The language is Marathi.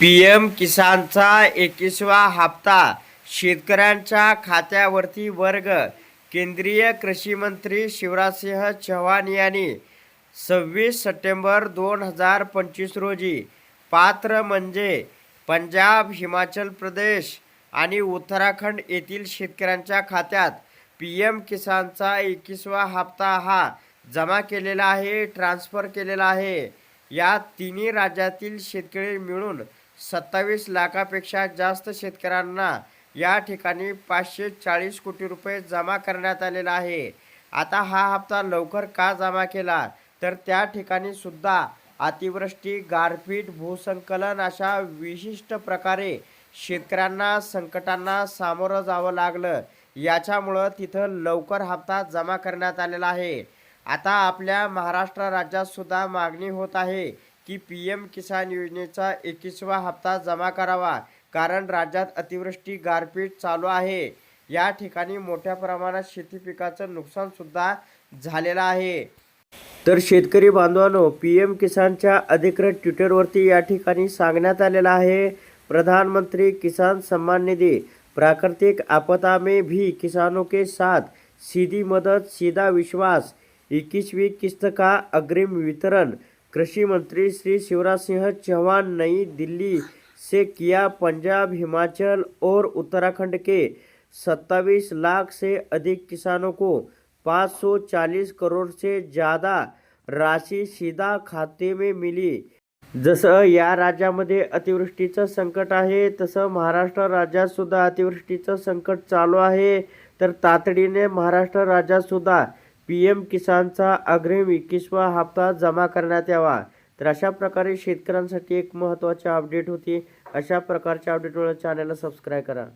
पी एम किसानचा एकवीसवा हप्ता शेतकऱ्यांच्या खात्यावरती वर्ग. केंद्रीय कृषी मंत्री शिवराजसिंह चव्हाण यांनी सव्वीस सप्टेंबर दोन हजार पंचवीस रोजी पात्र म्हणजे पंजाब हिमाचल प्रदेश आणि उत्तराखंड येथील शेतकऱ्यांच्या खात्यात पी एम किसानचा एकवीसवा हप्ता हा जमा केलेला आहे ट्रान्स्फर केलेला आहे. या तिन्ही राज्यातील शेतकरी मिळून सत्तावीस लाखापेक्षा जास्त शेतकऱ्यांना या ठिकाणी पाचशे चाळीस कोटी रुपये जमा करण्यात आलेला आहे. आता हा हप्ता लवकर का जमा केला? तर त्या ठिकाणी सुद्धा अतिवृष्टी गारपीट भूसंकलन अशा विशिष्ट प्रकारे शेतकऱ्यांना संकटांना सामोरं जावं लागलं. याच्यामुळं तिथं लवकर हप्ता जमा करण्यात आलेला आहे. आता आपल्या महाराष्ट्र राज्यात सुद्धा मागणी होत आहे की पी एम किसान योजनेचा एकवीसवा हप्ता जमा करावा कारण राज्यात अतिवृष्टी गारपीट चालू आहे. या ठिकाणी मोठ्या प्रमाणात शेती पिकाचं नुकसान सुद्धा झालेलं आहे. तर शेतकरी बांधवांनो पी एम किसानच्या अधिकृत ट्विटरवरती या ठिकाणी सांगण्यात आलेलं आहे प्रधानमंत्री किसान सम्मान निधि प्राकृतिक आपदा में भी किसानों के साथ सीधी मदद सीधा विश्वास इक्कीसवीं किस्त का अग्रिम वितरण कृषी मंत्री श्री शिवराज सिंह चौहान नई दिल्ली से किया पंजाब हिमाचल और उत्तराखंड के 27 लाख से अधिक किसानों को 540 करोड़ से ज़्यादा राशि सीधा खाते में मिली। जसं या राज्यामध्ये अतिवृष्टीचं संकट आहे तसं महाराष्ट्र राज्यात सुद्धा अतिवृष्टीचं संकट चालू आहे. तर तातडीने महाराष्ट्र राज्यात सुद्धा पी एम किसानचा अग्रिम एकवीसवा हप्ता जमा करण्यात यावा. तर अशा प्रकारे शेतकऱ्यांसाठी एक महत्त्वाची अपडेट होती. अशा प्रकारच्या अपडेटमुळे चॅनलला सबस्क्राईब करा.